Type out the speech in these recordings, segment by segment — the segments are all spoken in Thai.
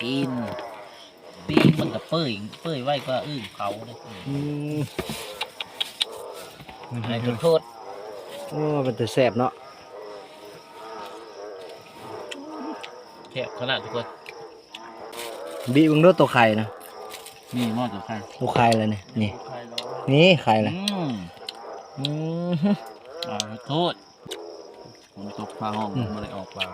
กินปีกมันกับเปื่อยเปื่อยไว้ก็อื้อเขาเลยอืมให้ขอโทษโอ้มันจะแซ่บเนาะแค่ขนาดทุกคนบีบมึงด้วยตัวไข่นะนี่หม้อตัวข้างตัวไข่เลยนี่นี่นี่ไข่เลยอืมอืมอ่าขอโทษผมตกปลาห้องไม่ได้ออกปลา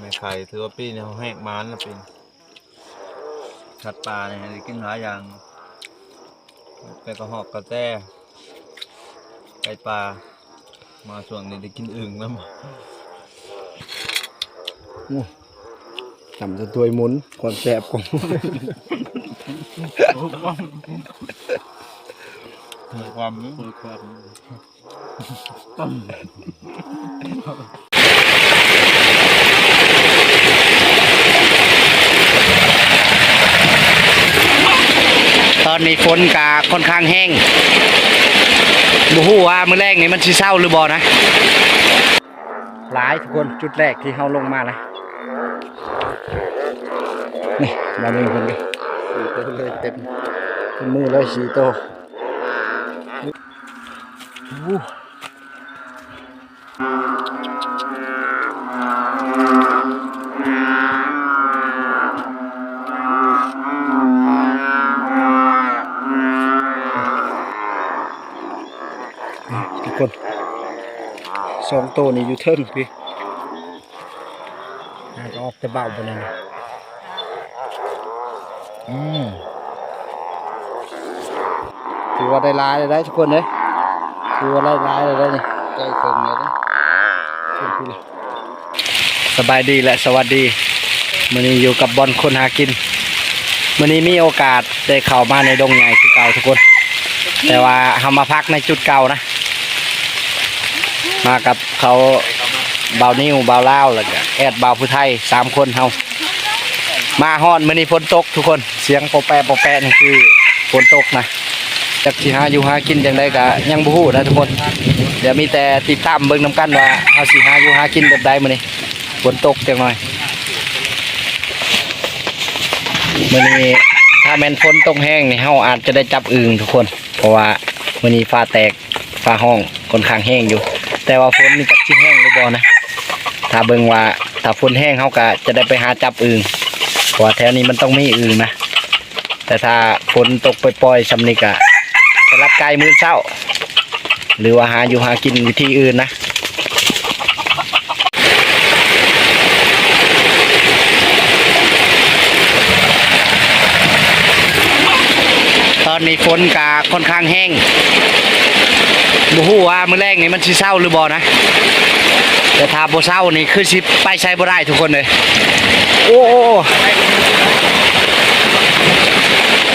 ไม่ไข่ถือว่าปีนี้เขาแหกมันนะปีนขัดปลาเนี่ยได้กินหลายอย่างไปกระหอกกระแต้ไก่ปลามาส่วนนี้ได้กินอึ่งแล้วมั้งจำจะตัวหมุนความแซ่บของความความต อนนี้ฝนกาค่อนข้างแห้งบูฮู้ว่ามื้อแรกนี่มันสิเศร้าหรือบ่นะ หลายทุกคนจุดแรกที่เฮาลงมานะ นี่มาหนึ่งคนกันเลยเต็มเป็นมือเลยสีโตอู้ คนสองโตวนี่อยู่เทิงพี่น่าจะออกจะเบาไปเลยนะอืมถือว่าได้ร้ายเลยได้ทุกคนเลยถือว่าได้ร้ายเลยได้นี่ใกล้เคิงเลยนะสบายดีและสวัสดีมื่อนี้อยู่กับบอลคนหากินมื่อนี้มีโอกาสได้เข้ามาในดงใหญ่คือเก่าทุกคน แต่ว่าเรามาพักในจุดเก่านะ มากับเขาเบาวนิ้วเบาวล่าวแล้วก็แอดเบาวผู้ไทยสามคนเฮามาฮอดมื่อนี้ฝนตกทุกคนเสียงโปแปะโปแปะนี่คือฝนตกนะจักสิหาอยู่หากินจังไดก็ยังบ่ฮู้นะทุกคนเดี๋ยวมีแต่ติดตามเบิ่งนํกันว่าเฮาสิหาอยู่หากินแบบใดมื้อนี้ฝนตกจังหน่อยมื้อนี้ถ้าแม่นฝนตกแห้งนี่เฮาอาจจะได้จับอึ่งทุกคน เพราะว่ามื้อนี้ฟ้าแตกฟ้าห้องค่อนข้างแห้งอยู่ แต่ว่าฝนนี่จักสิแห้งหรือบ่นะถ้าเบิ่งว่าถ้าฝนแห้งเฮาก็จะได้ไปหาจับอึ่งเพราะแถวนี้มันต้องมีอึ่งนะแต่ถ้าฝนตกปล่อยๆซำนี้ก็ไปรับไก่มื้อเช้า หรือว่าหาอยู่หากินวิธีอื่นนะตอนนี้ฝนกาค่อนข้างแห้ง บูฮู้ว่ามื้อแรกนี่มันสิเศร้าหรือบ่นะแต่ถ้าบ่เศร้านี่คือสิไปใช้บ่ได้ทุกคนเลยโอ้โอ้โอ้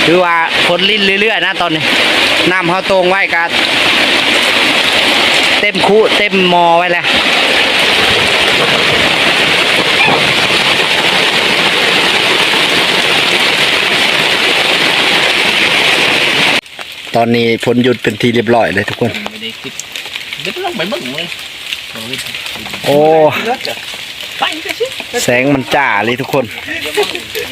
คือว่าฝนลิ้นเรื่อยๆนะตอนนี้น้ำเขาตรงไว้กะเต็มคูเต็มหมอไว้แล้ว ตอนนี้ฝนหยุดเป็นทีเรียบร้อยเลยทุกคน ไม่ได้คิดเดี๋ยวลองไปเบิ่งเลยเอาเลยโอ้ไปไปสิแสงมันจ้าเลยทุกคน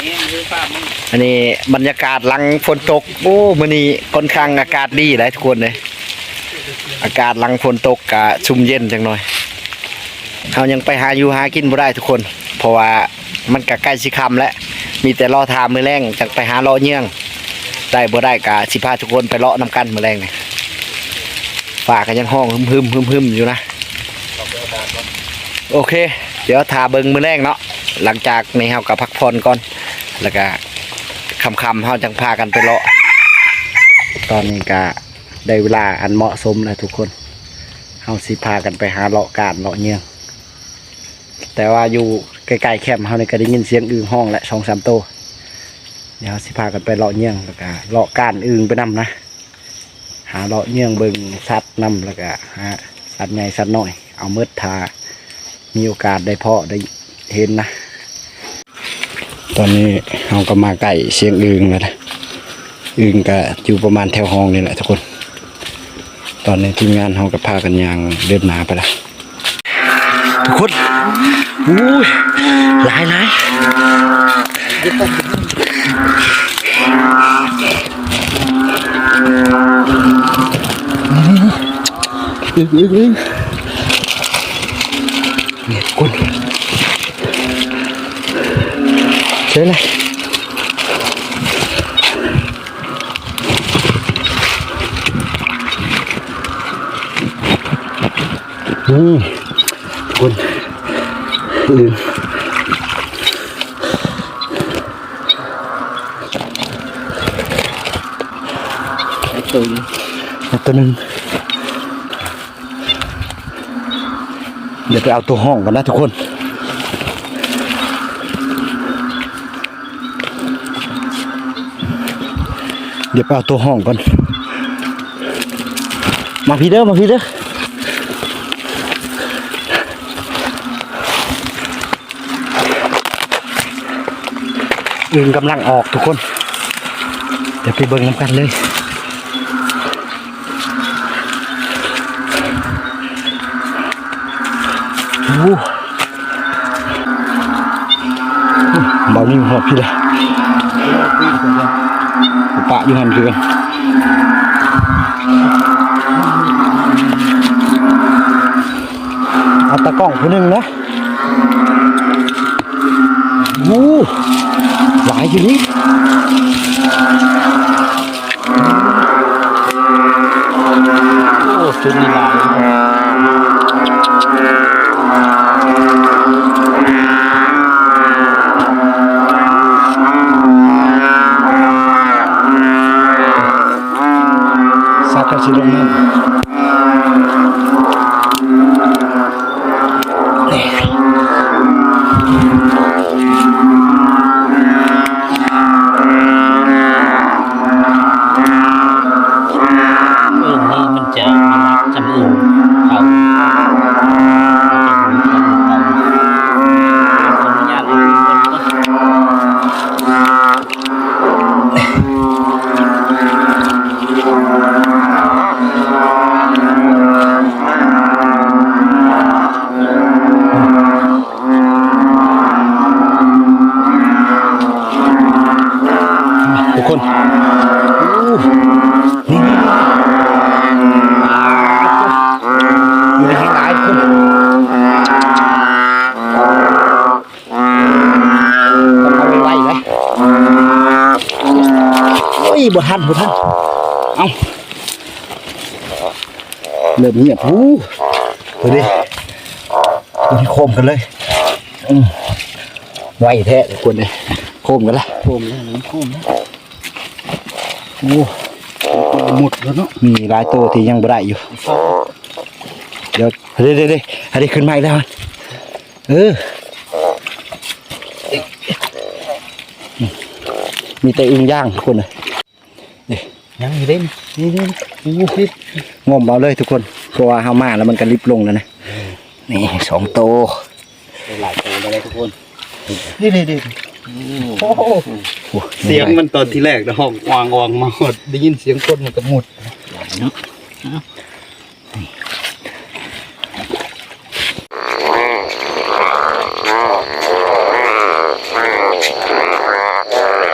นี่คือภาพมันอันนี้บรรยากาศหลังฝนตก โอ้มื้อนี้ค่อนข้างอากาศดีเลยทุกคนเลยอากาศหลังฝนตกกะชุ่มเย็นจังหน่อยเรายังไปหาอยู่หากินบ่ได้ทุกคน เพราะว่ามันกะใกล้สิค่ำแล้วมีแต่รอทามมือแรงจังไปหาเลาะเยื่อง ได้บ่ได้กะสิพาทุกคนไปเลาะน้ำกันมือแรงนี่ฝากกันยังห้องหึมหึมหึมหึมอยู่นะโอเค เดี๋ยวทาเบิงมือแรงเนาะหลังจากในเฮากับพักผ่อนก่อน แล้วก็คำคำเฮาจังพากันไปเลาะ ตอนนี้ก็ได้เวลาอันเหมาะสมแล้วทุกคนเฮาสิพากันไปหาเลาะกาดเลาะเงี้ยงแต่ว่าอยู่ใกล้ๆแคมป์เฮานี่ก็ได้ยินเสียงอึ่งห้องและสองสามโตว ดี๋ยวสิพากันไปเลาะเงี้ยงแล้วก็เลาะก้านอึ่งไปนํนะ หาเลาะเงี้ยงเบิ่งสัตว์นํแล้วก็หาสัตว์ใหญ่สัตว์น้อย เอาเมืดทามีโอกาสได้เพาะได้เห็นนะ ตอนนี้เราก็มาใกล้เสียงอึ่งแล้วนะอึ่งก็อยู่ประมาณแถวห้องนี่แหละทุกคน ตอนนี้ทีมงานเราก็พากันยางเดินหนาไปละทุกคนอุ้ยหลายหลาย อึกอึกอึกเนี่ยกุนเชิญเลยนี่กุนลืม ตัวเอาตัวหนึ่งเดี๋ยวไปเอาตัวห้องกันนะทุกคนเดี๋ยวไปเอาตัวห้องก่อน มาพี่เด้อ มาพี่เด้อ อึงกำลังออกทุกคน เดี๋ยวไปเบิ่งน้ำกันเลย เบานิ่งหัวพี่เลยปะอยู่หันคือเอาตะกล้องผู้หนึ่งนะโอ้หลายอยู่นี่โอ้ชุดนี้ลาย บ่ทันบ่ทันเอาเริ่มเงียบหูดูดิดูที่โคมกันเลยอืมไวแท้ทุกคนเลยโคมกันละโคมแล้วมันโคมแล้วโอ้หมดแล้วเนาะมีหลายตัวที่ยังบ่ได้อยู่ เดี๋ยวเดี๋ยวเดี๋ยวเดี๋ยวอันนี้ขึ้นมาอีกแล้วมันเออมีแต่อึ่งย่างทุกคนเลย ยังอยู่เล่นนี่นี่โอ้ลิบงมเอาเลยทุกคนเพราะว่าเฮามาแล้วมันก็ลิบลงแล้วนะนี่สองโตวหลายตัวเลยทุกคนนี่นี่นี่โอ้โหโอ้เสียงมันตอนที่แรกนะห้องวางวางมาหมดได้ยินเสียงคนมันก็หมดเนาะ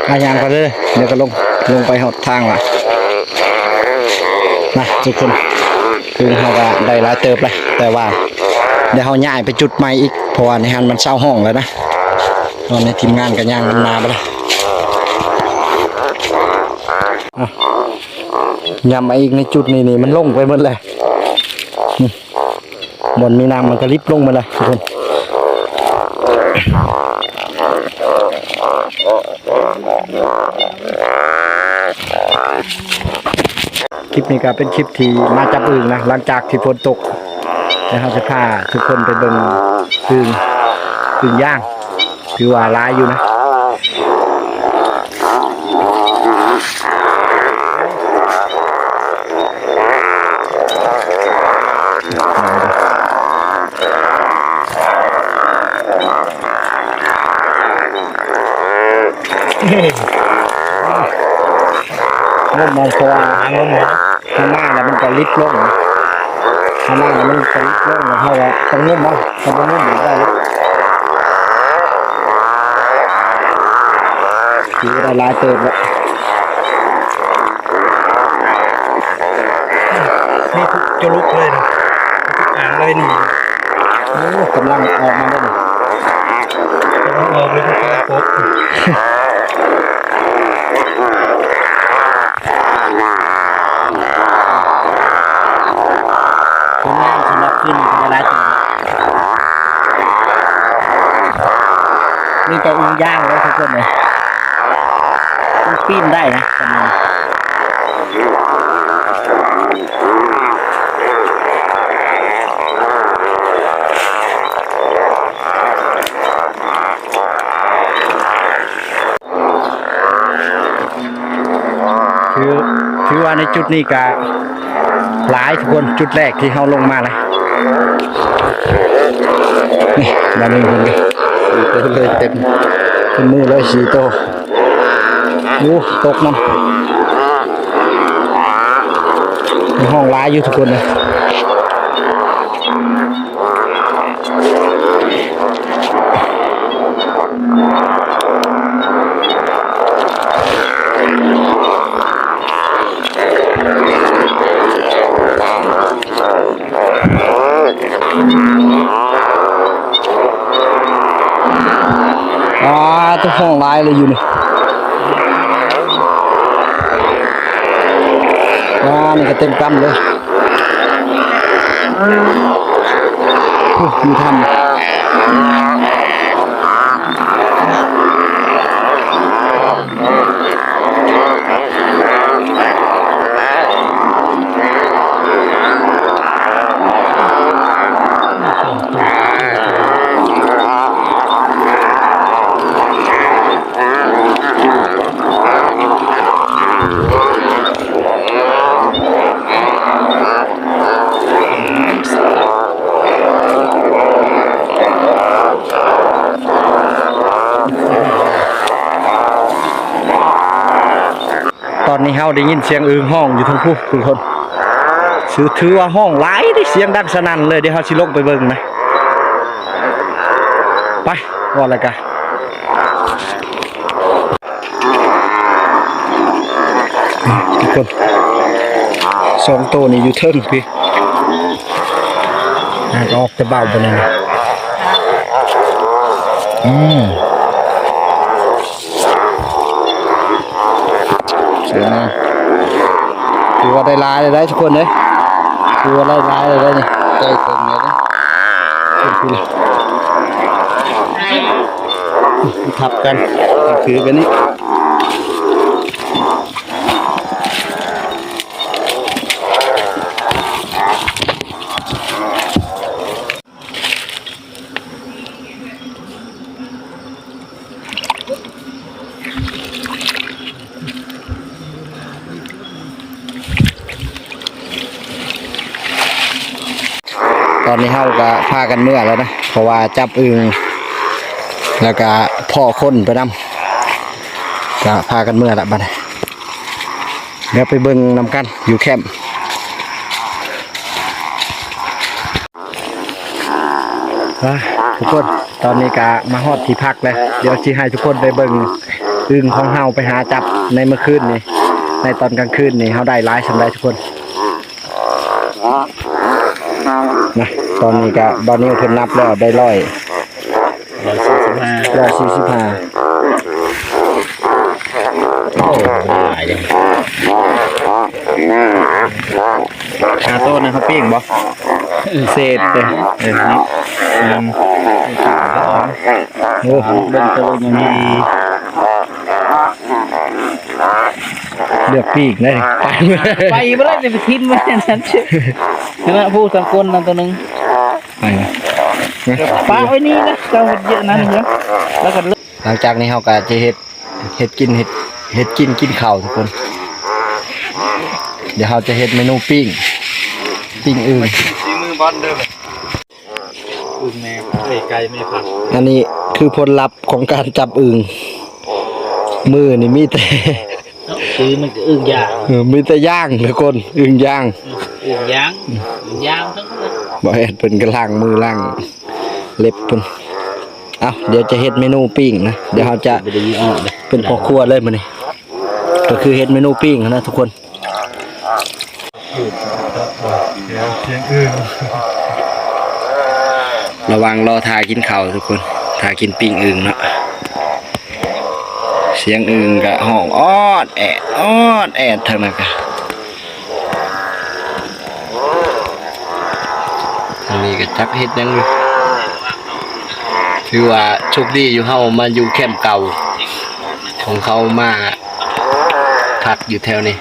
มายางไปเลยเดี๋ยวก็ลงลงไปหดทางว่ะ นะทุกคนคือเขาก็ได้หลายเติบเลยแต่ว่าเดี๋ยวเขาย้ายไปจุดใหม่อีกเพราะว่าในฮันมันเศร้าห้องแล้วนะตอนนี้ทีมงานกันย่างนำนาไปเลยอะยำมาอีกในจุดนี้นี่มันลงไปหมดเลยนี่บนมีน้ำมันก็ริบลงมาเลยทุกคน คลิปนี้ก็เป็นคลิปที่มาจับอึ่งนะหลังจากที่ฝนตกนะครับจะพาทุกคนไปเบิ่งอึ่งอึ่งย่าง ถือว่าร้ายอยู่นะ งมมองพอหางมข้างหน้าแล้วมันก็ลิบลงข้างหน้าแล้วมันก็ลิบลงแล้วเขาว่าต้องงมมั้งถ้าต้องงมอยู่ได้เลยถือได้หลายเติบแล้วนี่ทุกจะลุกเลยนะทุกอ่างเลยนี่โอ้กำลังออกมาแล้วนี่จะต้องออกเลยทุกกระปบ ย่างแล้วทุกคนเลยมันปีนได้นะตอนนี้ถือถือว่าในจุดนี้ก็หลายทุกคนจุดแรกที่เขาลงมานะนี่ด้านนี้คนนี้สี่ตัวเลยเต็ม เต็มมือเลยสี่ตัวโอ้ตกน้ำในห้องร้ายอยู่ทุกคนเลย จะห้องร้ายเลยอยู่นี่ว้านี่ก็เต็มกำเลยโอ้มีทำ นี้เฮาได้ยินเสียงอึงห้องอยู่ทั้งผู้ทุกคนถือถือว่าห้องร้ายได้เสียงดังสนั่นเลยเดี๋ยวเฮาสิลงไปเบิ่งนะไปว่าอะไรกันทุกคนสองตัวนี่อยู่เทิงพี่อออกจะเบาไปเลยนะอืม สวยงามถือว่าได้ลายเลยได้ทุกคนเลยถือว่าได้ลายเลยได้นี่ใจเต็มเลยนะเต็มที่เลยทับกันถือกันนี่ อนนี้เฮาก็พากันเมื่อแล้วนะ เพราะว่าจับอึงแล้วก็พ่อคนไปนำก็พากันเมื่อละบัดนี้เดี๋ยวไปเบิ่งนำกันอยู่แคมป์ทุกคนตอนนี้ก็มาฮอดที่พักแล้วเดี๋ยวสิให้ทุกคนไปเบิ่งอึงของเฮาไปหาจับในเมื่อคืนนี่ในตอนกลางคืนนี่เฮาได้หลายสำหรับทุกคนนะ ตอนนี้ก็บอนี้เพิ่นนับแล้วได้ร้อยร้อยสี่สิบห้าร้อยสี่สิบห้าโอ้หลายเลยชาโต้นะครับปิ้งบ่เศษเลยเออนี่อืมโอ้เบิ่งตัวยังมีเลือกปีกได้ดิไปไปไม่ได้จะไปทิ้งไว้ในนั้นเชื่อคณะผู้สังคนนั่นตัวหนึง ไปนะป้าไว้นี่นะเจ้าเยอะนั่นเยอะแล้วก็เลิกหลังจากนี้เขาก็จะเฮ็ดเฮ็ดกินเฮ็ดเฮ็ดกินกินข้าวทุกคน เดี๋ยวเขาจะเฮ็ดเมนูปิ้งปิ้งอึ่งซีมือบอลเด้ออึ่งแม่เอ้ยไก่แม่พันธุ์อันนี้คือผลลัพธ์ของการจับอึ่งมือนี่มีแต่คือมันก็อึ่งยางเออมีแต่ย่างทุกคนอึ่งย่างอึ่งยางอึ่งยางทั้งนั้น บ่เฮ็ดเพิ่นก็ล้างมือล้างเล็บเพิ่นเอาเดี๋ยวจะเฮ็ดเมนูปิ้งนะเดี๋ยวเราจะไปได้ยินออกเลยเป็นพ่อครัวเลยมื้อนี้ก็คือเฮ็ดเมนูปิ้งนะทุกคนเดี๋ยวเพียงอื่นระวังรอทากินข้าวทุกคนทากินปิ้งอึ่งเนาะเสียงอึ่งกะห้องออดแอดออดแอดทางนั้นกะ ทางนี้ก็จักเฮ็ดยังอยู่ถือว่าโชคดีอยู่เฮามาอยู่แคมป์เก่า ของเขามาพักอยู่แถวนี้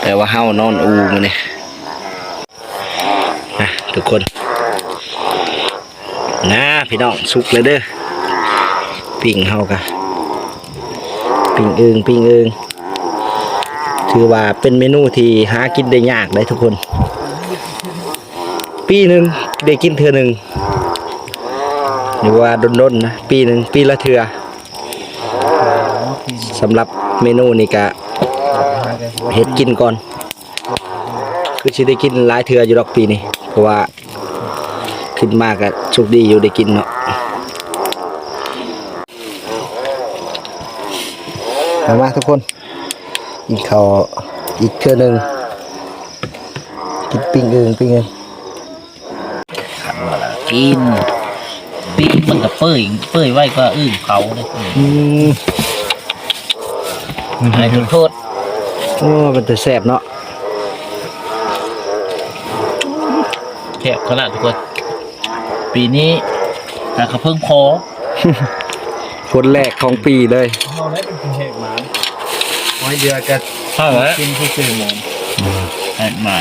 แต่ว่าเฮานอนอูมาเนี่ยนะทุกคน นะพี่น้องสุกเลยเด้อปิ่งเฮากะปิ่งเอิงปิ่งเอิงถือว่าเป็นเมนูที่หากินได้ยากเลยทุกคน ปีหนึ่งได้กินเทือหนึ่งหรือว่าดนๆนะปีหนึ่งปีละเทือสำหรับเมนูนี้กะเฮ็ดกินก่อน คือสิได้กินหลายเทืออยู่ดอกปีนี้เพราะว่าขึ้นมากก็โชคดีอยู่ได้กินเนาะมามาทุกคนกินข้าอีกเทือหนึ่งกินปิ้งเองปิ้งเอง กินปีกมันก็เปื่อยเปื่อยไว้ก็อึ้งเขาเลยอืมให้ขอโทษโอ้เป็นแต่แซ่บเนาะแคบขนาดทุกคนปีนี้หากระเพิ่งพอคนแรกของปีเลยเราได้เป็นเหตุหมาไว้เดือกันใช่ไหมกินที่สื่อหมอนแอบมา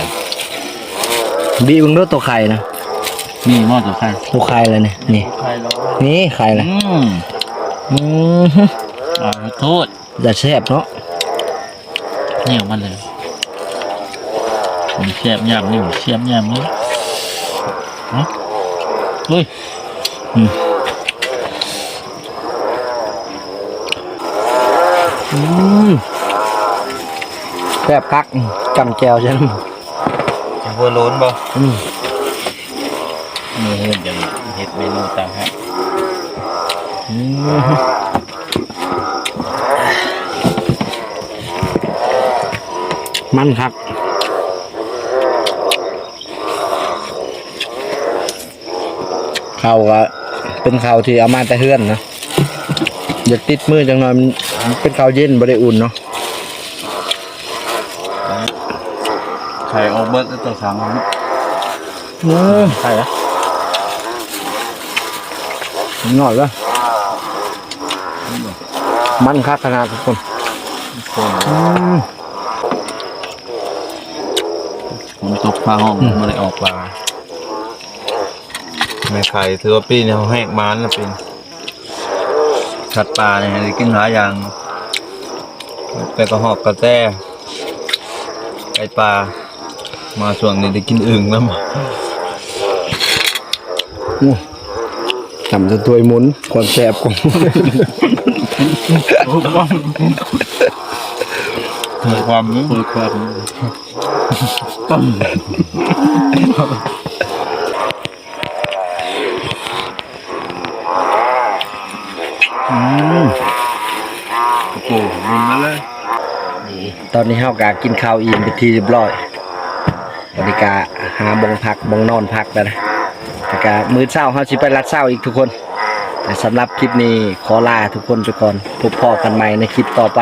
บีบึงด้วยตัวไข่นะ มีหม้อตัวข้างตัวไข่เลยเนี่ยนี่ใครเรานี่ไข่เลยอืมอืมอ่าขอโทษแต่แซ่บเนาะเหนียวมันเลยมีเสียบยำนี่มีเสียบยำนี่เนาะเฮ้ยอืมแซ่บคักอืมจำแจวใช่ไหมหัวโล้นบ่อืม มือเห็นจะเห็ดเมนูต่างหากอืมมันคักข้าวก็เป็นข้าวที่เอามาแต่เฮือนนะอยากติดมือจังหน่อยมันเป็นข้าวเย็นบริอุ่นเนาะไข่ออกเบิร์ดแล้วตัวสามมันอืมใช่ละ หน่อยละมันคักขนาดทุกคนคนอืมผมตกปลาห้องไม่ได้ออกปลาแม่ไข่ถือว่าปีนี้เขาแหกมันนะเป็นขัดปลาเนี่ยได้กินหลายอย่างไปกระหอกกระแต้ไก่ปลามาส่วนนี้ได้กินอึ่งแล้วมั้ง จำจะตัวหมุนความแสบของความนี้เปิดความโอ้โหมันนั่นเลยตอนนี้เฮากากินข้าวอิ่มไปนทีเรียบร้อยบริกาหาบงพักบงนอนพักแล้วนะแต่ กามื้อเช้าเฮาสิไปรัดเช้าอีกทุกคน แต่สำหรับคลิปนี้ขอลาทุกคนไปก่อนพบพอกันใหม่ในคลิปต่อไป